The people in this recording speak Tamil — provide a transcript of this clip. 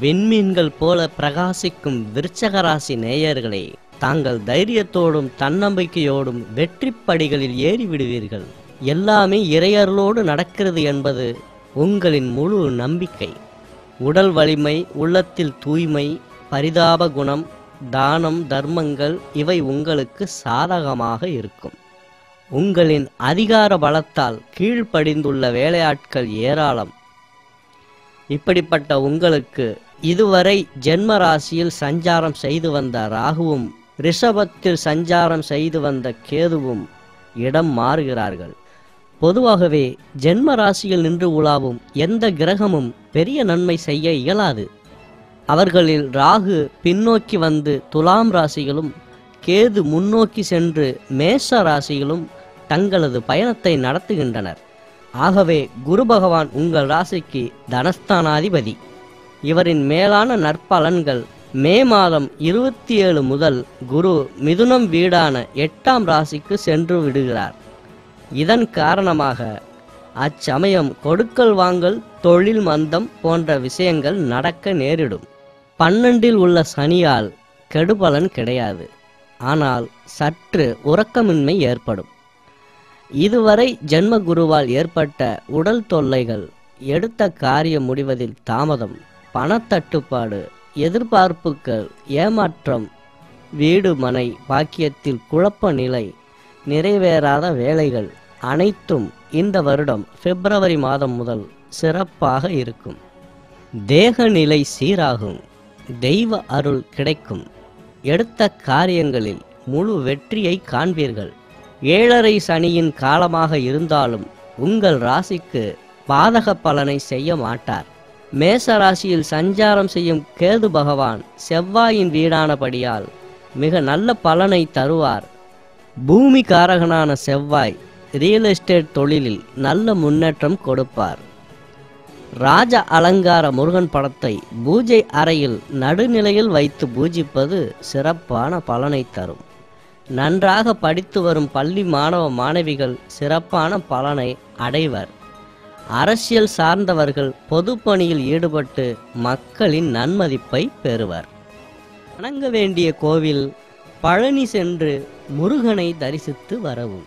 விண்மீன்கள் போல பிரகாசிக்கும் விருச்சகராசி நேயர்களே தாங்கள் தைரியத்தோடும் தன்னம்பிக்கையோடும் வெற்றி படிகளில் ஏறிவிடுவீர்கள். எல்லாமே இறையர்களோடு நடக்கிறது என்பது உங்களின் முழு நம்பிக்கை. உடல் வலிமை உள்ளத்தில் தூய்மை பரிதாப குணம் தானம் தர்மங்கள் இவை உங்களுக்கு சாதகமாக இருக்கும். உங்களின் அதிகார பலத்தால் கீழ்ப்படிந்துள்ள வேலையாட்கள் ஏராளம். இப்படிப்பட்ட உங்களுக்கு இதுவரை ஜென்ம ராசியில் சஞ்சாரம் செய்து வந்த ராகுவும் ரிஷபத்தில் சஞ்சாரம் செய்து வந்த கேதுவும் இடம் மாறுகிறார்கள். பொதுவாகவே ஜென்ம ராசியில் நின்று உலாவும் எந்த கிரகமும் பெரிய நன்மை செய்ய இயலாது. அவர்களில் ராகு பின்னோக்கி வந்து துலாம் ராசிகளும் கேது முன்னோக்கி சென்று மேஷ ராசிகளும் தங்களது பயணத்தை நடத்துகின்றனர். ஆகவே குரு பகவான் உங்கள் ராசிக்கு தனஸ்தானாதிபதி. இவரின் மேலான நற்பலன்கள் மே மாதம் இருபத்தி ஏழு முதல் குரு மிதுனம் வீடான எட்டாம் ராசிக்கு சென்று விடுகிறார். இதன் காரணமாக அச்சமயம் கொடுக்கல் வாங்கல் தொழில் மந்தம் போன்ற விஷயங்கள் நடக்க நேரிடும். பன்னெண்டில் உள்ள சனியால் கெடுபலன் கிடையாது. ஆனால் சற்று உறக்கமின்மை ஏற்படும். இதுவரை ஜென்ம குருவால் ஏற்பட்ட உடல் தொல்லைகள் எடுத்த காரியம் முடிவதில் தாமதம். பணத்தட்டுப்பாடு எதிர்பார்ப்புகள் ஏமாற்றம் வீடு மனை பாக்கியத்தில் குழப்ப நிலை நிறைவேறாத வேலைகள் அனைத்தும் இந்த வருடம் பிப்ரவரி மாதம் முதல் சிறப்பாக இருக்கும். தேக நிலை சீராகும் தெய்வ அருள் கிடைக்கும். எடுத்த காரியங்களில் முழு வெற்றியை காண்பீர்கள். ஏழரை சனியின் காலமாக இருந்தாலும் உங்கள் ராசிக்கு பாதக பலனை செய்ய மாட்டார். மேச ராசியில் சஞ்சாரம் செய்யும் கேது பகவான் செவ்வாயின் வீடானபடியால் மிக நல்ல பலனை தருவார். பூமி காரகனான செவ்வாய் ரியல் எஸ்டேட் தொழிலில் நல்ல முன்னேற்றம் கொடுப்பார். ராஜ அலங்கார முருகன் படத்தை பூஜை அறையில் நடுநிலையில் வைத்து பூஜிப்பது சிறப்பான பலனை தரும். நன்றாக படித்து வரும் பள்ளி மாணவ மாணவிகள் சிறப்பான பலனை அடைவர். அரசியல் சார்ந்தவர்கள் பொதுப்பணியில் ஈடுபட்டு மக்களின் நன்மதிப்பை பெறுவர். வணங்க வேண்டிய கோவில் பழனி சென்று முருகனை தரிசித்து வரவும்.